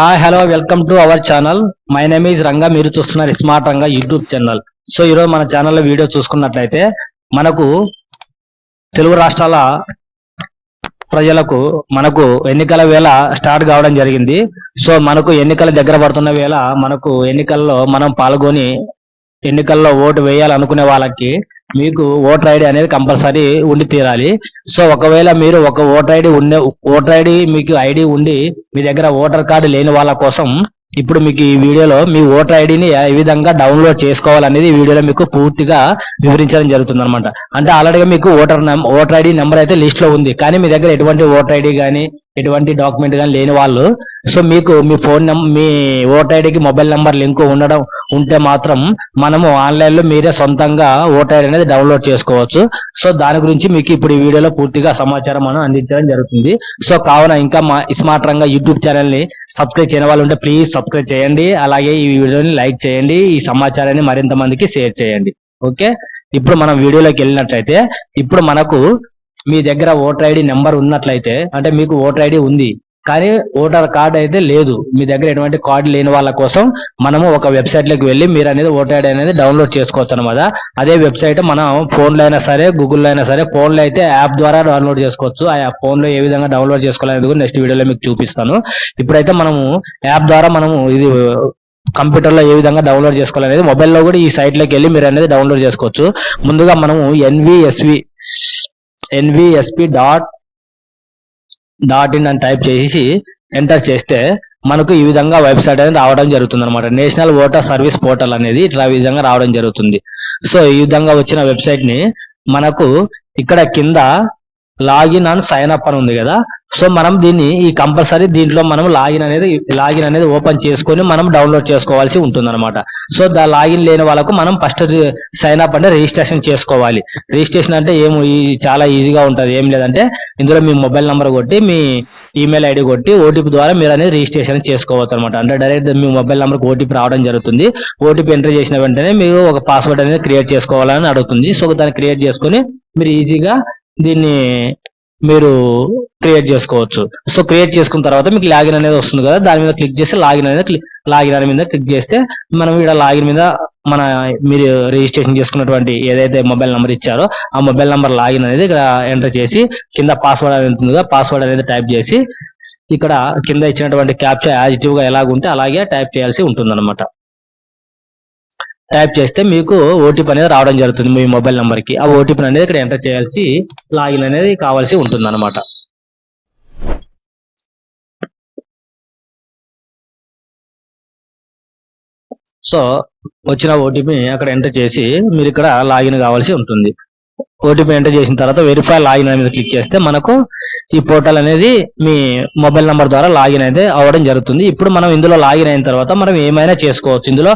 Hi hello welcome to our channel my name is Ranga మీరు చూస్తున్నారు smart Ranga YouTube channel so ఈరోజు మన ఛానల్లో వీడియో చూసుకున్నట్లయితే మనకు తెలుగు రాష్ట్రాల ప్రజలకు మనకు ఎన్నికల వేళ స్టార్ట్ కావడం జరిగింది. సో మనకు ఎన్నికల దగ్గర పడుతున్న వేళ మనకు ఎన్నికల్లో మనం పాల్గొని ఎన్నికల్లో ఓటు వేయాలనుకునే వాళ్ళకి మీకు ఓటర్ ఐడి అనేది కంపల్సరీ ఉండి తీరాలి. సో ఒకవేళ మీరు ఒక ఓటర్ ఐడి ఉండే ఓటర్ ఐడి మీకు ఐడి ఉండి మీ దగ్గర ఓటర్ కార్డు లేని వాళ్ళ కోసం ఇప్పుడు మీకు ఈ వీడియోలో మీ ఓటర్ ఐడిని ఏ విధంగా డౌన్లోడ్ చేసుకోవాలనేది ఈ వీడియోలో మీకు పూర్తిగా వివరించడం జరుగుతుంది అనమాట అంటే ఆల్రెడీగా మీకు ఓటర్ ఓటర్ ఐడి నెంబర్ అయితే లిస్ట్లో ఉంది. కానీ మీ దగ్గర ఎటువంటి ఓటర్ ఐడి కానీ ఎటువంటి డాక్యుమెంట్ కానీ లేని వాళ్ళు. సో మీకు మీ ఫోన్ నెంబర్ మీ ఓటర్ ఐడికి మొబైల్ నెంబర్ లింక్ ఉండడం ఉంటే మాత్రం మనము ఆన్లైన్లో మీరే సొంతంగా ఓటర్ ఐడి అనేది డౌన్లోడ్ చేసుకోవచ్చు. సో దాని గురించి మీకు ఇప్పుడు ఈ వీడియోలో పూర్తిగా సమాచారం మనం అందించడం జరుగుతుంది. సో కావున ఇంకా మా స్మార్ట్ రంగా యూట్యూబ్ ఛానల్ని సబ్స్క్రైబ్ చేయని వాళ్ళు ఉంటే ప్లీజ్ సబ్స్క్రైబ్ చేయండి. అలాగే ఈ వీడియోని లైక్ చేయండి. ఈ సమాచారాన్ని మరింత మందికి షేర్ చేయండి. ఓకే ఇప్పుడు మనం వీడియోలోకి వెళ్ళినట్లయితే ఇప్పుడు మనకు మీ దగ్గర ఓటర్ ఐడి నెంబర్ ఉన్నట్లయితే అంటే మీకు ఓటర్ ఐడి ఉంది కానీ ఓటర్ కార్డ్ అయితే లేదు. మీ దగ్గర ఎటువంటి కార్డు లేని వాళ్ళ కోసం మనము ఒక వెబ్సైట్లోకి వెళ్ళి మీరు అనేది ఓటర్ ఐడి అనేది డౌన్లోడ్ చేసుకోవచ్చు అనమాట అదే వెబ్సైట్ మనం ఫోన్లో అయినా సరే గూగుల్లో అయినా సరే ఫోన్లో అయితే యాప్ ద్వారా డౌన్లోడ్ చేసుకోవచ్చు. ఆ ఫోన్లో ఏ విధంగా డౌన్లోడ్ చేసుకోవాలనేది కూడా నెక్స్ట్ వీడియోలో మీకు చూపిస్తాను. ఇప్పుడైతే మనము యాప్ ద్వారా మనము ఇది కంప్యూటర్లో ఏ విధంగా డౌన్లోడ్ చేసుకోవాలనేది మొబైల్లో కూడా ఈ సైట్లోకి వెళ్ళి మీరు అనేది డౌన్లోడ్ చేసుకోవచ్చు. ముందుగా మనము NVSV NVSP dot dot in అని టైప్ చేసి ఎంటర్ చేస్తే మనకు ఈ విధంగా వెబ్సైట్ అనేది రావడం జరుగుతుంది అనమాట నేషనల్ ఓటర్ సర్వీస్ పోర్టల్ అనేది ఇట్లా ఈ విధంగా రావడం జరుగుతుంది. సో ఈ విధంగా వచ్చిన వెబ్సైట్ని మనకు ఇక్కడ కింద లాగిన్ అండ్ సైన్ అప్ అని ఉంది కదా. సో మనం దీన్ని ఈ కంపల్సరీ దీంట్లో మనం లాగిన్ అనేది లాగిన్ అనేది ఓపెన్ చేసుకొని మనం డౌన్లోడ్ చేసుకోవాల్సి ఉంటుంది అనమాట సో దా లాగిన్ లేని వాళ్ళకు మనం ఫస్ట్ సైన్ అప్ అంటే రిజిస్ట్రేషన్ చేసుకోవాలి. రిజిస్ట్రేషన్ అంటే ఏమో ఈ చాలా ఈజీగా ఉంటుంది. ఏం లేదంటే ఇందులో మీ మొబైల్ నెంబర్ కొట్టి మీ ఈమెయిల్ ఐడి కొట్టి ఓటీపీ ద్వారా మీరు అనేది రిజిస్ట్రేషన్ చేసుకోవచ్చు అనమాట అంటే డైరెక్ట్ మీ మొబైల్ నెంబర్కి ఓటీపీ రావడం జరుగుతుంది. ఓటీపీ ఎంటర్ చేసిన వెంటనే మీరు ఒక పాస్వర్డ్ అనేది క్రియేట్ చేసుకోవాలని అడుగుతుంది. సో దాన్ని క్రియేట్ చేసుకొని మీరు ఈజీగా దీన్ని మీరు క్రియేట్ చేసుకోవచ్చు. సో క్రియేట్ చేసుకున్న తర్వాత మీకు లాగిన్ అనేది వస్తుంది కదా దాని మీద క్లిక్ చేస్తే లాగిన్ అనేది లాగిన్ అనే మీద క్లిక్ చేస్తే మనం ఇక్కడ లాగిన్ మీద మన మీరు రిజిస్ట్రేషన్ చేసుకున్నటువంటి ఏదైతే మొబైల్ నెంబర్ ఇచ్చారో ఆ మొబైల్ నెంబర్ లాగిన్ అనేది ఇక్కడ ఎంటర్ చేసి కింద పాస్వర్డ్ అనేది ఉంటుంది కదా పాస్వర్డ్ అనేది టైప్ చేసి ఇక్కడ కింద ఇచ్చినటువంటి క్యాప్చర్ యాజిటివ్గా ఎలాగుంటే అలాగే టైప్ చేయాల్సి ఉంటుంది టైప్ చేస్తే మీకు ఓటీపీ అనేది రావడం జరుగుతుంది మీ మొబైల్ నెంబర్కి. ఆ ఓటీపీ అనేది ఇక్కడ ఎంటర్ చేయాల్సి లాగిన్ అనేది కావాల్సి ఉంటుంది అనమాట సో వచ్చిన ఓటీపీ అక్కడ ఎంటర్ చేసి మీరు ఇక్కడ లాగిన్ కావాల్సి ఉంటుంది. ఓటీపీ ఎంటర్ చేసిన తర్వాత వెరిఫై లాగిన్ మీద క్లిక్ చేస్తే మనకు ఈ పోర్టల్ అనేది మీ మొబైల్ నెంబర్ ద్వారా లాగిన్ అయితే అవ్వడం జరుగుతుంది. ఇప్పుడు మనం ఇందులో లాగిన్ అయిన తర్వాత మనం ఏమైనా చేసుకోవచ్చు. ఇందులో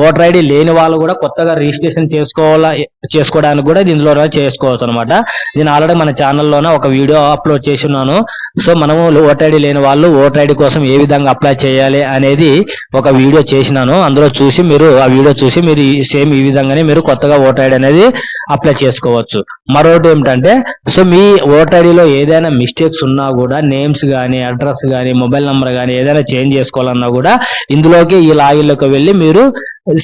ఓటర్ ఐడి లేని వాళ్ళు కూడా కొత్తగా రిజిస్ట్రేషన్ చేసుకోవాలా చేసుకోవడానికి కూడా దీనిలో చేసుకోవచ్చు అనమాట నేను ఆల్రెడీ మన ఛానల్లోనే ఒక వీడియో అప్లోడ్ చేసి ఉన్నాను సో మనము ఓటర్ ఐడి లేని వాళ్ళు ఓటర్ ఐడి కోసం ఏ విధంగా అప్లై చేయాలి అనేది ఒక వీడియో చేసినాను. అందులో చూసి మీరు ఆ వీడియో చూసి మీరు సేమ్ ఈ విధంగానే మీరు కొత్తగా ఓటర్ ఐడి అనేది అప్లై చేసుకోవచ్చు. మరొకటి ఏమిటంటే సో మీ ఓటర్ ఐడిలో ఏదైనా మిస్టేక్స్ ఉన్నా కూడా నేమ్స్ కానీ అడ్రస్ కానీ మొబైల్ నెంబర్ కానీ ఏదైనా చేంజ్ చేసుకోవాలన్నా కూడా ఇందులోకి ఈ లాగిన్లోకి వెళ్ళి మీరు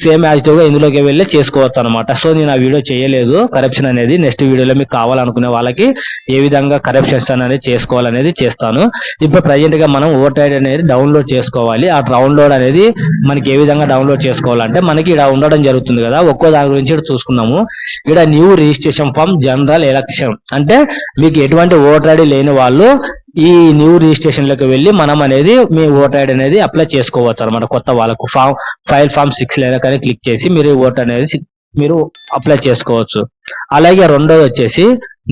సేమ్ యాజిటివ్గా ఇందులోకి వెళ్ళి చేసుకోవచ్చు అనమాట సో నేను ఆ వీడియో చేయలేదు. కరప్షన్ అనేది నెక్స్ట్ వీడియోలో మీకు కావాలనుకునే వాళ్ళకి ఏ విధంగా కరప్షన్స్ అనేది చేసుకోవాలనేది చేస్తాను. ఇప్పుడు ప్రజెంట్గా మనం ఓటర్ ఐడి అనేది డౌన్లోడ్ చేసుకోవాలి. ఆ డౌన్లోడ్ అనేది మనకి ఏ విధంగా డౌన్లోడ్ చేసుకోవాలంటే మనకి ఇక్కడ ఉండడం జరుగుతుంది కదా. ఒక్కో దాని గురించి చూసుకున్నాము ఇక్కడ new registration form general election అంటే మీకు ఎటువంటి ఓటర్ ఐడి లేని వాళ్ళు ఈ న్యూ రిజిస్ట్రేషన్లోకి వెళ్ళి మనం అనేది మీ ఓటర్ ఐడి అనేది అప్లై చేసుకోవచ్చు అనమాట కొత్త వాళ్ళకు ఫామ్ ఫైల్ ఫామ్ సిక్స్ లేదా కానీ క్లిక్ చేసి మీరు ఓటర్ అనేది మీరు అప్లై చేసుకోవచ్చు. అలాగే రెండోది వచ్చేసి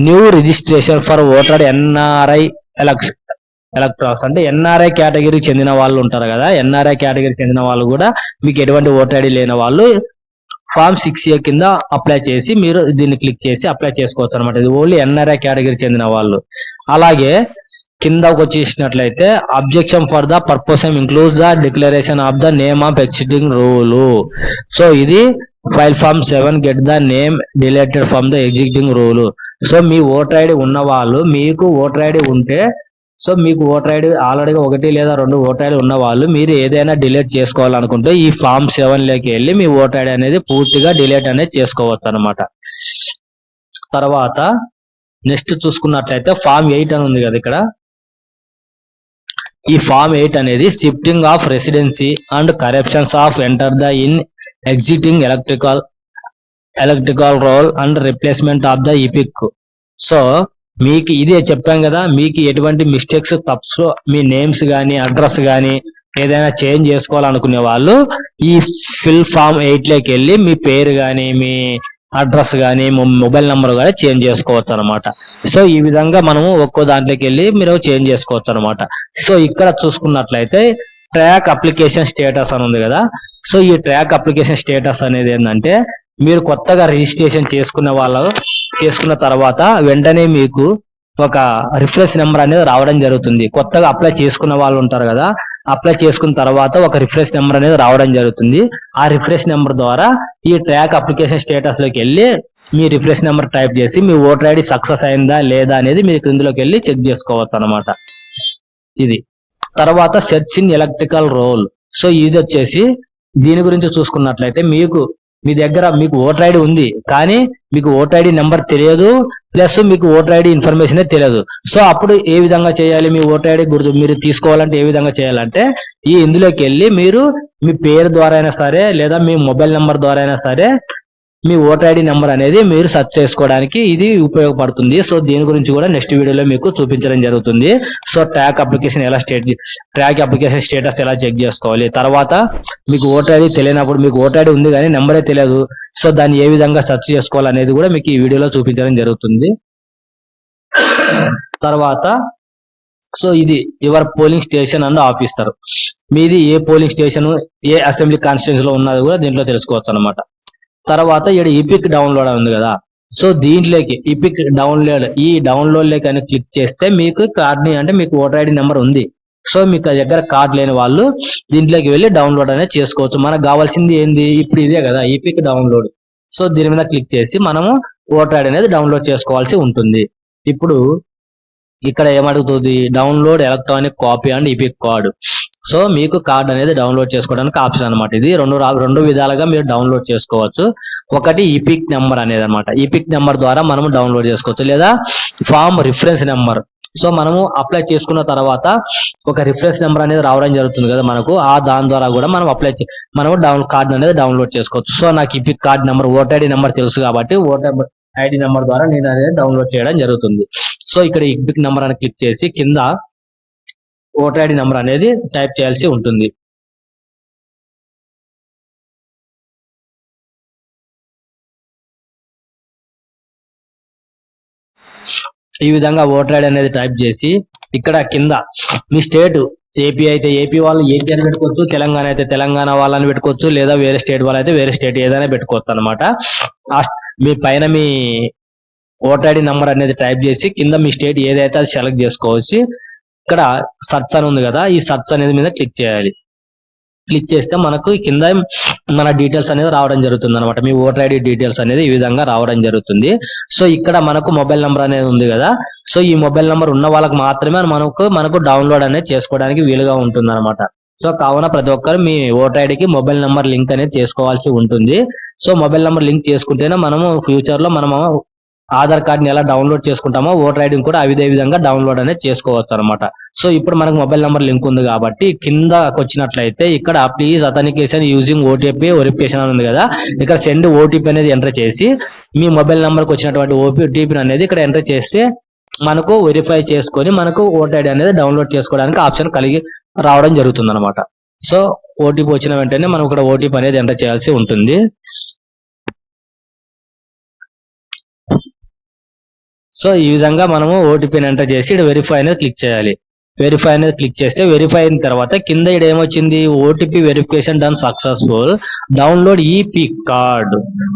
new registration for voter NRI election electrons అంటే ఎన్ఆర్ఐ కేటగిరీకి చెందిన వాళ్ళు ఉంటారు కదా ఎన్ఆర్ఐ కేటగిరీకి చెందిన వాళ్ళు కూడా మీకు ఎటువంటి ఓటర్ ఐడి లేని వాళ్ళు ఫామ్ సిక్స్ ఏ కింద అప్లై చేసి మీరు దీన్ని క్లిక్ చేసి అప్లై చేసుకోవచ్చు అనమాట ఇది ఓన్లీ ఎన్ఆర్ఐ కేటగిరీ చెందిన వాళ్ళు. అలాగే కిందకు వచ్చేసినట్లయితే objection for the purpose include the declaration of the name of existing rule. So ఇది file form seven get the name deleted from the existing rule. So me voter ID ఉన్న వాళ్ళు మీకు voter ID ఉంటే so మీకు voter ID ఆల్రెడీగా ఒకటి లేదా రెండు ఓటర్ ఐడి ఉన్న వాళ్ళు మీరు ఏదైనా డిలీట్ చేసుకోవాలనుకుంటే ఈ ఫామ్ సెవెన్లోకి వెళ్ళి మీ ఓటర్ ఐడి అనేది పూర్తిగా డిలీట్ అనేది చేసుకోవచ్చు అనమాట తర్వాత నెక్స్ట్ చూసుకున్నట్లయితే ఫామ్ ఎయిట్ అని ఉంది కదా ఇక్కడ. ఈ ఫామ్ ఎయిట్ అనేది shifting of residency and corrections of enter the in existing electrical electrical roll and replacement of the EPIC so మీకు ఇదే చెప్పాం కదా మీకు ఎటువంటి మిస్టేక్స్ తప్స్ మీ నేమ్స్ కానీ అడ్రస్ కానీ ఏదైనా చేంజ్ చేసుకోవాలనుకునే వాళ్ళు ఈ ఫిల్ ఫామ్ ఎయిట్లోకి వెళ్ళి మీ పేరు కానీ మీ అడ్రస్ కానీ మొబైల్ నెంబర్ కానీ చేంజ్ చేసుకోవచ్చు అనమాట సో ఈ విధంగా మనము ఒక్కో దాంట్లోకి వెళ్ళి మీరు చేంజ్ చేసుకోవచ్చు అనమాట సో ఇక్కడ చూసుకున్నట్లయితే ట్రాక్ అప్లికేషన్ స్టేటస్ అని ఉంది కదా. సో ఈ ట్రాక్ అప్లికేషన్ స్టేటస్ అనేది ఏంటంటే మీరు కొత్తగా రిజిస్ట్రేషన్ చేసుకునే వాళ్ళు చేసుకున్న తర్వాత వెంటనే మీకు ఒక రిఫరెన్స్ నెంబర్ అనేది రావడం జరుగుతుంది. కొత్తగా అప్లై చేసుకున్న వాళ్ళు ఉంటారు కదా అప్లై చేసుకున్న తర్వాత ఒక రిఫరెన్స్ నెంబర్ అనేది రావడం జరుగుతుంది. ఆ రిఫరెన్స్ నెంబర్ ద్వారా ఈ ట్రాక్ అప్లికేషన్ స్టేటస్లోకి వెళ్ళి మీ రిఫరెన్స్ నెంబర్ టైప్ చేసి మీ ఓటర్ ఐడి సక్సెస్ అయిందా లేదా అనేది మీరు క్రిందిలోకి వెళ్ళి చెక్ చేసుకోవచ్చు అనమాట ఇది. తర్వాత search in electrical roll. So ఇది వచ్చేసి దీని గురించి చూసుకున్నట్లయితే మీకు మీ దగ్గర మీకు ఓటర్ ఐడి ఉంది కానీ మీకు ఓటర్ ఐడి నెంబర్ తెలియదు ప్లస్ మీకు ఓటర్ ఐడి ఇన్ఫర్మేషన్ తెలియదు. సో అప్పుడు ఏ విధంగా చేయాలి మీ ఓటర్ ఐడి గుర్తు మీరు తీసుకోవాలంటే ఏ విధంగా చేయాలంటే ఈ ఇందులోకి వెళ్ళి మీరు మీ పేరు ద్వారా అయినా సరే లేదా మీ మొబైల్ నెంబర్ ద్వారా అయినా సరే మీ ఓటర్ ఐడి నెంబర్ అనేది మీరు సెర్చ్ చేసుకోవడానికి ఇది ఉపయోగపడుతుంది. సో దీని గురించి కూడా నెక్స్ట్ వీడియోలో మీకు చూపించడం జరుగుతుంది. సో ట్రాక్ అప్లికేషన్ ఎలా స్టేట్ ట్రాక్ అప్లికేషన్ స్టేటస్ ఎలా చెక్ చేసుకోవాలి. తర్వాత మీకు ఓటర్ ఐడి తెలియనప్పుడు మీకు ఓటర్ ఐడి ఉంది కానీ నెంబరే తెలియదు. సో దాన్ని ఏ విధంగా సెర్చ్ చేసుకోవాలి అనేది కూడా మీకు ఈ వీడియోలో చూపించడం జరుగుతుంది. తర్వాత సో ఇది your polling station and officer. మీది ఏ పోలింగ్ స్టేషన్ ఏ అసెంబ్లీ కాన్స్టిట్యూన్సీ లో ఉన్నది కూడా దీంట్లో తెలుసుకోవచ్చు అనమాట తర్వాత ఇక్కడ ఈపిక్ డౌన్లోడ్ ఉంది కదా. సో దీంట్లోకి ఈపిక్ డౌన్లోడ్ ఈ డౌన్లోడ్ లేక అని క్లిక్ చేస్తే మీకు కార్డ్ని అంటే మీకు ఓటర్ ఐడి నెంబర్ ఉంది. సో మీకు దగ్గర కార్డ్ లేని వాళ్ళు దీంట్లోకి వెళ్ళి డౌన్లోడ్ అనేది చేసుకోవచ్చు. మనకు కావాల్సింది ఏంది? ఇప్పుడు ఇదే కదా ఈపిక్ డౌన్లోడ్ సో దీని మీద క్లిక్ చేసి మనము ఓటర్ ఐడి అనేది డౌన్లోడ్ చేసుకోవాల్సి ఉంటుంది. ఇప్పుడు ఇక్కడ ఏమడుగుతుంది? Download electronic copy and EPIC card so మీకు కార్డ్ అనేది డౌన్లోడ్ చేసుకోవడానికి ఆప్షన్ అనమాట ఇది రెండు రెండు విధాలుగా మీరు డౌన్లోడ్ చేసుకోవచ్చు. ఒకటి ఈపిక్ నెంబర్ అనేది అనమాట ఈపిక్ నెంబర్ ద్వారా మనము డౌన్లోడ్ చేసుకోవచ్చు. లేదా ఫామ్ రిఫరెన్స్ నెంబర్. సో మనము అప్లై చేసుకున్న తర్వాత ఒక రిఫరెన్స్ నెంబర్ అనేది రావడం జరుగుతుంది కదా మనకు. ఆ దాని ద్వారా కూడా మనం అప్లై మనము డౌన్ కార్డ్ అనేది డౌన్లోడ్ చేసుకోవచ్చు. సో నాకు EPIC card number voter ID number తెలుసు కాబట్టి ఓటర్ ఐడి నెంబర్ ద్వారా నేను అనేది డౌన్లోడ్ చేయడం జరుగుతుంది. సో ఇక్కడ ఈపిక్ నెంబర్ అని క్లిక్ చేసి కింద ఓటర్ ఐడి నెంబర్ అనేది టైప్ చేయాల్సి ఉంటుంది. ఈ విధంగా ఓటర్ ఐడి అనేది టైప్ చేసి ఇక్కడ కింద మీ స్టేట్ ఏపీ అయితే ఏపీ వాళ్ళు ఏపీ అని పెట్టుకోవచ్చు తెలంగాణ అయితే తెలంగాణ వాళ్ళని పెట్టుకోవచ్చు లేదా వేరే స్టేట్ వాళ్ళు అయితే వేరే స్టేట్ ఏదైనా పెట్టుకోవచ్చు అనమాట మీ పైన మీ ఓటర్ ఐడి నంబర్ అనేది టైప్ చేసి కింద మీ స్టేట్ ఏదైతే అది సెలెక్ట్ చేసుకోవచ్చు ఇక్కడ సర్చ్ అని ఉంది కదా ఈ సర్చ్ అనేది మీద క్లిక్ చేయాలి. క్లిక్ చేస్తే మనకు కింద మన డీటెయిల్స్ అనేది రావడం జరుగుతుంది అనమాట మీ ఓటర్ ఐడి డీటెయిల్స్ అనేది ఈ విధంగా రావడం జరుగుతుంది. సో ఇక్కడ మనకు మొబైల్ నెంబర్ అనేది ఉంది కదా సో ఈ మొబైల్ నెంబర్ ఉన్న వాళ్ళకి మాత్రమే మనకు మనకు డౌన్లోడ్ అనేది చేసుకోవడానికి వీలుగా ఉంటుంది అనమాట సో కావున ప్రతి ఒక్కరు మీ ఓటర్ ఐడికి మొబైల్ నెంబర్ లింక్ అనేది చేసుకోవాల్సి ఉంటుంది. సో మొబైల్ నెంబర్ లింక్ చేసుకుంటేనే మనము ఫ్యూచర్లో మనము ఆధార్ కార్డ్ని ఎలా డౌన్లోడ్ చేసుకుంటామో ఓటర్ ఐడిని కూడా అదే విధంగా డౌన్లోడ్ అనేది చేసుకోవచ్చు అనమాట సో ఇప్పుడు మనకు మొబైల్ నెంబర్ లింక్ ఉంది కాబట్టి కిందకి వచ్చినట్లయితే ఇక్కడ please authentication using OTP verification అని ఉంది కదా. ఇక్కడ సెండ్ ఓటీపీ అనేది ఎంటర్ చేసి మీ మొబైల్ నెంబర్కి వచ్చినటువంటి ఓటీపీ అనేది ఇక్కడ ఎంటర్ చేస్తే మనకు వెరిఫై చేసుకొని మనకు ఓటర్ ఐడి అనేది డౌన్లోడ్ చేసుకోవడానికి ఆప్షన్ కలిగి రావడం జరుగుతుంది అనమాట సో ఓటీపీ వచ్చిన వెంటనే మనం ఇక్కడ ఓటీపీ అనేది ఎంటర్ చేయాల్సి ఉంటుంది. సో ఈ విధంగా మనము ఓటీపీని ఎంటర్ చేసి ఇక్కడ వెరిఫై అనేది క్లిక్ చేయాలి. వెరిఫై అనేది క్లిక్ చేస్తే వెరిఫై అయిన తర్వాత కింద ఇక్కడ ఏమొచ్చింది? OTP verification done successful download EPIC card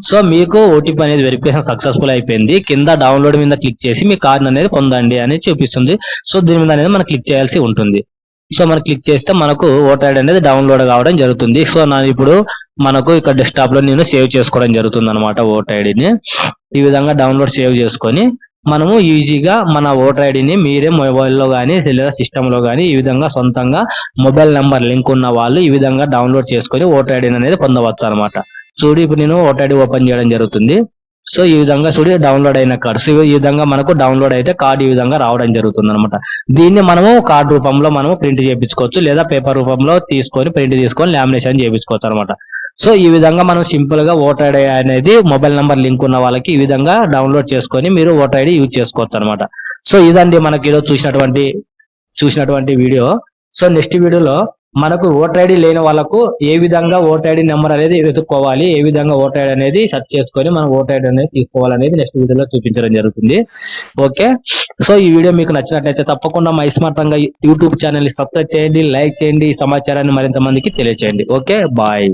so మీకు ఓటీపీ అనేది వెరిఫికేషన్ సక్సెస్ఫుల్ అయిపోయింది. కింద డౌన్లోడ్ మీద క్లిక్ చేసి మీ కార్డ్ అనేది పొందండి అని చూపిస్తుంది. సో దీని మీద అనేది మనం క్లిక్ చేయాల్సి ఉంటుంది. సో మనం క్లిక్ చేస్తే మనకు ఓటర్ ఐడి అనేది డౌన్లోడ్ కావడం జరుగుతుంది. సో నా ఇప్పుడు మనకు ఇక్కడ డెస్క్టాప్లో నేను సేవ్ చేసుకోవడం జరుగుతుంది అనమాట ఓటర్ ఐడిని ఈ విధంగా డౌన్లోడ్ సేవ్ చేసుకొని మనము ఈజీగా మన ఓటర్ ఐడిని మీరే మొబైల్లో కానీ లేదా సిస్టంలో కానీ ఈ విధంగా సొంతంగా మొబైల్ నెంబర్ లింక్ ఉన్న వాళ్ళు ఈ విధంగా డౌన్లోడ్ చేసుకొని ఓటర్ ఐడిని అనేది పొందవచ్చు అనమాట చూడు ఇప్పుడు నేను ఓటర్ ఐడి ఓపెన్ చేయడం జరుగుతుంది. సో ఈ విధంగా చూడి డౌన్లోడ్ అయిన కార్డ్స్ ఈ విధంగా మనకు డౌన్లోడ్ అయితే కార్డ్ ఈ విధంగా రావడం జరుగుతుంది అనమాట దీన్ని మనము కార్డ్ రూపంలో మనము ప్రింట్ చేయించుకోవచ్చు లేదా పేపర్ రూపంలో తీసుకొని ప్రింట్ తీసుకొని లామినేషన్ చేయించుకోవచ్చు అనమాట సో ఈ విధంగా మనం సింపుల్గా ఓటర్ ఐడి అనేది మొబైల్ నెంబర్ లింక్ ఉన్న వాళ్ళకి ఈ విధంగా డౌన్లోడ్ చేసుకొని మీరు ఓటర్ ఐడి యూజ్ చేసుకోవచ్చు అనమాట సో ఇదండి మనకి ఈరోజు చూసినటువంటి చూసినటువంటి వీడియో. సో నెక్స్ట్ వీడియోలో మనకు ఓటర్ ఐడి లేని వాళ్ళకు ఏ విధంగా ఓటర్ ఐడి నెంబర్ అనేది వెతుక్కోవాలి ఏ విధంగా ఓటర్ ఐడి అనేది సెర్చ్ చేసుకొని మనం ఓటర్ ఐడి అనేది తీసుకోవాలనేది నెక్స్ట్ వీడియోలో చూపించడం జరుగుతుంది. ఓకే? సో ఈ వీడియో మీకు నచ్చినట్లయితే తప్పకుండా మా స్మార్ట్ రంగా యూట్యూబ్ ఛానల్ని సబ్స్క్రైబ్ చేయండి లైక్ చేయండి ఈ సమాచారాన్ని మరింత మందికి తెలియచేయండి. ఓకే? బాయ్.